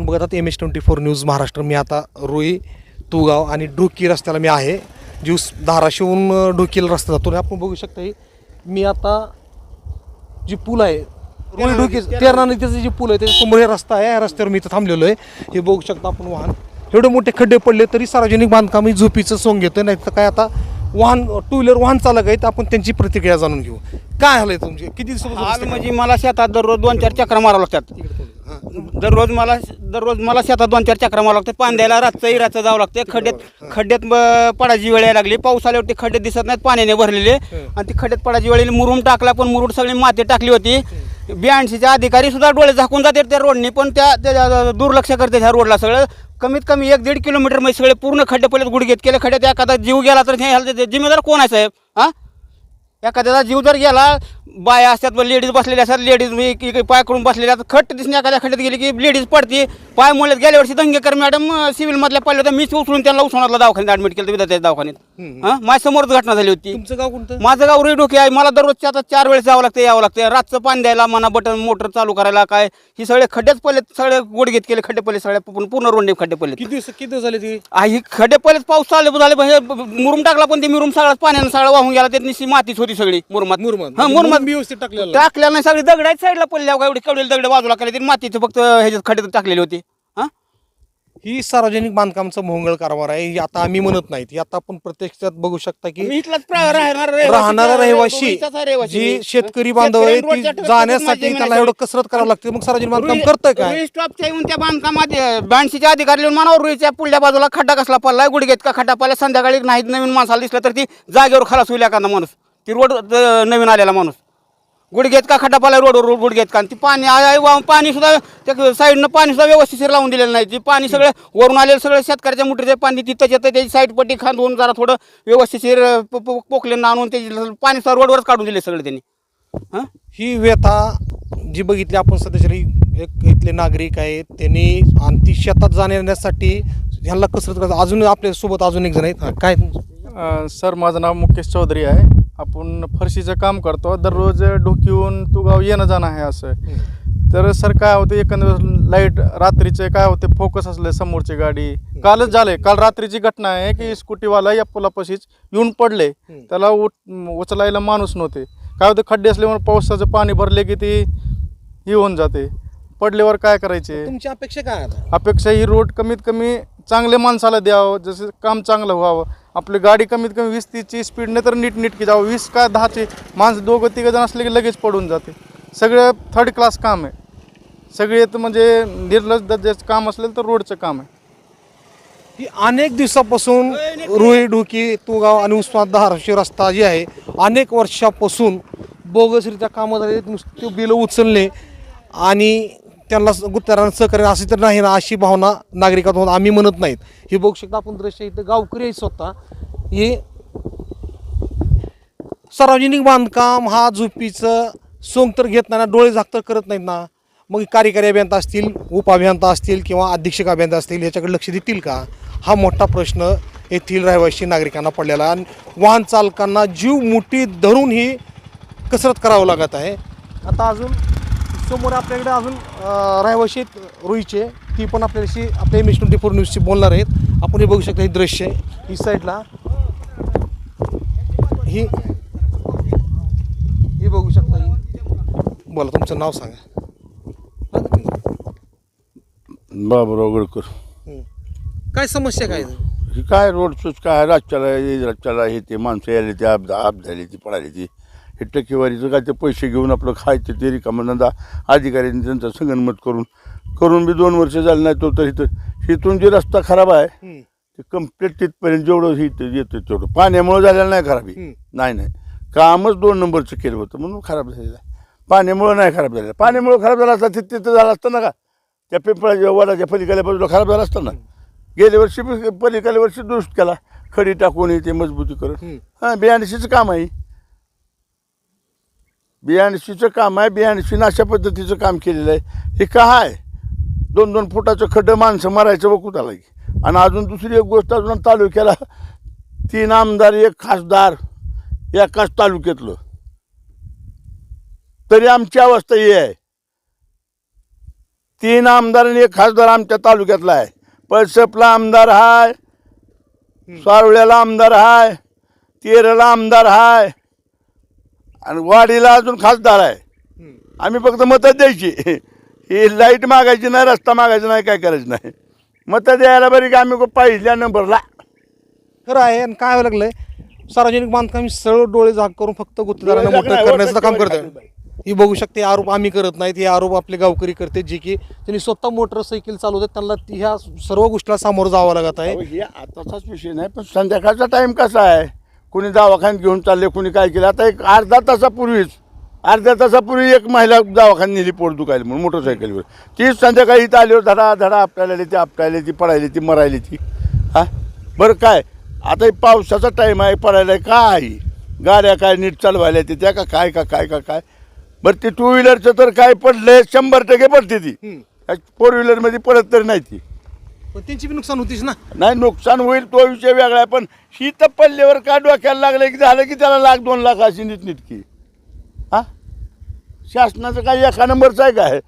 आपण बघत आहात M S twenty four news Maharashtra. मी आता रोई तुगाव आणि ढोकी रस्त्याला मी आहे. ज्यूस धाराशिवून ढोकीला रस्ता जातो आपण बघू शकता मी आता जी पूल आहे रोई ढोकी तेरणा नदीचा जी पूल आहे त्याच्यासमोर हे रस्ता आहे. या रस्त्यावर मी इथं थांबलेलो आहे. हे बघू शकता आपण वाहन. एवढे मोठे खड्डे पडले तरी सार्वजनिक बांधकाम ही झोपीचं सोंग घेतं नाही तर काय आता वाहन टू व्हीलर वाहन चालक आहेत. आपण त्यांची प्रतिक्रिया जाणून घेऊ. काय झालंय तुमचे? किती हाल म्हणजे मला शेतात दररोज दोन चार चक्र मारावं लागतात. दररोज मला दररोज मला शेतात दोन चार चक्र मारावं लागतात पाणी द्यायला रातचं इराचं जावं लागतं. खड्ड्यात खड्ड्यात ब- पडायची वेळ यायला लागली. पाऊस आल्यावरती खड्डे दिसत नाहीत पाण्याने भरलेले. आणि ती खड्ड्यात पडायची वेळ आली. मुरुम टाकला पण मुरुड सगळी माती टाकली होती. ब्याऐंशीचे अधिकारी सुद्धा डोळे झाकून जातात त्या रोडने पण त्या त्या दुर्लक्ष करते ह्या रोडला सगळं. कमीत कमी एक दीड किलोमीटरमध्ये सगळे पूर्ण खड्डे पडलेत गुडघेत केले खड्ड्यात एखादा जीव गेला तर हे जिम्मेदार कोण आहे साहेब? हां? एखाद्याचा जीव जर गेला बाया असतात लेडीज बसलेल्या असतात लेडीज पाय करून बसलेल्या असतात. खट दिसणे एखाद्या खड्ड्यात गेली की लेडीज पडते. पाय मुळ्यात गेल्या वर्षी दंगेकर मॅडम सिव्हिलमधल्या पडल्या होत्या. मीच उचलून त्यांना उस्मानातला दवाखान्यात ॲडमिट केलं विद्यार्थी दवाखान्यात. हां? माझ्या समोरच घटना झाली होती. तुमचं गाव कोणतं? माझं गाव रुई डोके आहे. मला दररोजच्या आता चार वेळेस जावं लागतं यावं लागतं. रातचं पाणी द्यायला मना बटन मोटर चालू करायला काय? ही सगळे खड्डेच पडले सगळे गुडघेत केले खड्डे पडले सगळे. पूर्ण पूर्ण रोंडे खड्डे पडले किती दिवस किती दिवस झाले ती? आ, ही खड्डे पहिलेच पाऊस चालले झाले पण हे ब- मुरुम टाकला पण ते मुरुम सगळं पाण्यानं सगळं वाहून गेला त्यात मातीच होती सगळी मुरमात. मुरमाड. हा म्हणजे मुरमात मुरुम व्यवस्थित टाकलेलं. टाकल्या नाही सगळी दगड आहेत साईडला पडल्या एवढी कवडेल दगड बाजूला केले ते मातीचं फक्त ह्याच्यात खड्डे टाकलेली होती. हा सार्वजनिक बांधकामचा मोहंगळ कारभार आहे. ही आता आम्ही म्हणत नाहीत. ही आता आपण प्रत्यक्षात बघू शकता मी की इथलाच प्रा- राहणारा रहिवासी- राहणारा रहिवासी इथलाच आहे रहिवासी. जी शेतकरी बांधव आहे शेतकरी ती रोडच्या जाण्यासाठी त्याला एवढं कसरत करावं लागते. मग सार्वजनिक बांधकाम रुई- करतंय काय? रुई स्टॉपच्या येऊन त्या बांधकामात ब्याऐंशीचे अधिकारी लिहून मानावर रुईच्या पुढल्या बाजूला खड्डा कसला पडलाय? गुडघेत का? खड्डा पडला संध्याकाळी नाही नवीन माणसाला दिसलं तर ती जागेवर खलास होईल एखादा माणूस. ती रोड नवीन आलेला माणूस. गुडघेत का खड्डा पडला रोडवर गुडघेत का? आणि ती पाणी आय- आय वाहून पाणी सुद्धा त्या साईडनं पाणी सुद्धा व्यवस्थित लावून दिलेलं नाही. ती पाणी सगळं वरून आलेलं सगळं शेतकऱ्याच्या मुठीचे पाणी तिथं येतं त्याची साईड पट्टी खांदवून जरा थोडं व्यवस्थिशीर पोकले आणून त्याची पाणी सुद्धा रोडवरच काढून दिले सगळे त्यांनी. हां? ही व्यथा जी बघितली आपण सध्याच्या एक इथले नागरिक आहेत त्यांनी आणि ती शेतात जाण्यासाठी ह्यांना कसरत करतात. अजून आपल्यासोबत अजून एक जण आहेत. हा, काय? सर माझं नाव मुकेश चौधरी आहे. आपण फरशीचं काम करतो दररोज ढोकीहून तुगाव येणं जाणं आहे असं. तर सर काय होतं एकंदर लाइट रात्रीचे काय होते फोकस असले समोरची गाडी. कालच झालंय काल रात्रीची घटना आहे की स्कूटीवाला या पुलापाशीच येऊन पडले. त्याला उचलायला माणूस नव्हते. काय होतं खड्डे असल्यामुळे पावसाचं पाणी भरले की ती ही होऊन जाते. पडल्यावर काय करायचे? तुमची अपेक्षा काय अपेक्षा ही रोड कमीत कमी चांगल्या माणसाला द्यावं जसं काम चांगलं व्हावं. आपली गाडी कमीत कमी वीस तीसची स्पीडने तर नीट नीटकी जावं. वीस का दहाची माणसं दोघं तिघं जण असले की लगेच पडून जाते. सगळं थर्ड क्लास काम आहे. सगळे म्हणजे निर्लज दर्जाचं काम असलेलं तर रोडचं काम आहे. ही अनेक दिवसापासून रुई ढुकी तुगाव आणि उस्मानाबाद धाराशिव रस्ता जे आहे अनेक वर्षापासून बोगसरीच्या कामात झाले नुसते बिलं उचलणे आणि त्यांना गुत्तारानं सहकार्य असे तर नाही ना अशी भावना नागरिकातून आम्ही म्हणत नाहीत. हे बघू शकता आपण दृश्य इथं. गावकरी आहे स्वतः. हे सार्वजनिक बांधकाम हा झोपीचं सोंग तर घेत नाही ना डोळे झाक तर करत नाहीत ना. मग कार्यकारी अभियंता असतील उपअभियंता असतील किंवा अधीक्षक अभियंता असतील याच्याकडे लक्ष देतील का? हा मोठा प्रश्न येथील रहिवासी नागरिकांना पडलेला आहे. आणि वाहन चालकांना जीव मुठी धरून ही कसरत करावं लागत आहे. आता अजून समोर आपल्याकडे अजून रहिवाशी रुईचे ती पण आपल्याशी आपल्या एम एस ट्वेंटी फोर न्यूजशी बोलणार आहेत. आपण हे बघू शकता हे दृश्य ही साईडला ही ही बघू शकता ही. बोला तुमचं नाव सांगा. बाबूराव गडकर. काय समस्या काय? ही काय रोडचंच काय राज्याला राज्याला हे ते माणसं यायला ते आप आप झाली ती पळाली ती हे टक्केवारीचं काय ते पैसे घेऊन आपलं खायचं ते रिकामं धंदा. अधिकाऱ्यांनी त्यांचं संगनमत करून करून बी दोन वर्ष झाले नाही तो तर इथं इथून जे रस्ता खराब आहे. ते कंप्लीट तिथपर्यंत जेवढं हे इथं येतं तेवढं. पाण्यामुळं झालेलं नाही खराब. हे. नाही नाही. कामच दोन नंबरचं केलं होतं म्हणून खराब झालेलं आहे. पाण्यामुळं नाही खराब झालेलं. पाण्यामुळं खराब झालं असतं तिथं तिथं झालं असतं ना का? त्या पिंपळाच्या वडाच्या पलीकडल्या बाजूला खराब झालं असतं ना? गेल्या वर्षी बी पलीकडल्या वर्षी दुरुस्त केला. खडी टाकून ते मजबूती करून हं. हां बियाणशीचं काम आहे. बियाणशीचं काम आहे बियाणशीनं अशा पद्धतीचं काम केलेलं आहे. हे काय आहे दोन दोन फुटाचं खड्डं माणसं मारायचं बघू त्याला की आणि अजून दुसरी एक गोष्ट अजून तालुक्याला तीन आमदार एक खासदार एकाच तालुक्यातलं. तरी आमची अवस्था ही आहे. तीन आमदार आणि एक खासदार आमच्या तालुक्यातला आहे. पळसपला आमदार हाय सावळ्याला आमदार हाय तेरला आमदार हाय आणि वाडीला अजून खासदार आहे. आम्ही फक्त मतं द्यायची. ही लाइट मागायची नाही रस्ता मागायचा नाही काय करायचं नाही. मतं द्यायला बरी की आम्ही पहिल्या नंबरला. खरं आहे आणि काय व्हायला लागलंय? सार्वजनिक बांधकाम सरळ डोळे झाक करून फक्त गुत्तेदारांना मोठं करण्याचं काम टाकली ही बघू शकते आरोप आम्ही करत नाहीत हे आरोप आपले गावकरी करते जे की त्यांनी स्वतः मोटरसायकल चालवतात त्यांना ती ह्या सर्व गोष्टीला सामोरं जावं लागत आहे. हे आताचाच विषय नाही पण संध्याकाळचा टाइम कसा आहे? कुणी दवाखान्यात घेऊन चालले कुणी काय केलं. आता एक अर्धा तासापूर्वीच अर्ध्या तासापूर्वी एक महिला दवाखान्यात नेली पोट दुखायला म्हणून मोटरसायकलवर. ती संध्याकाळी इथं आल्यावर धडा धडा आपटायला ती आपटायला ती पडायली ती मरायली ती. हा? बरं काय? आता हे पावसाचा टाईम आहे पडायला काय? गाड्या काय नीट चालवायला येते त्या का? काय का? काय का? काय? बरं ती टू व्हीलरचं तर काय पडलंय शंभर टक्के पडते ती. फोर व्हीलरमध्ये पडत तर नाही ती. पण त्यांची बी नुकसान होतीच ना. नाही नुकसान होईल तो विषय वेगळा आहे पण ही तर पल्ल्यावर का डोक्याला लागलं की झालं की त्याला लाख दोन लाख अशी नीट निटकी हा? शासनाचं काही एका नंबरचं आहे काय?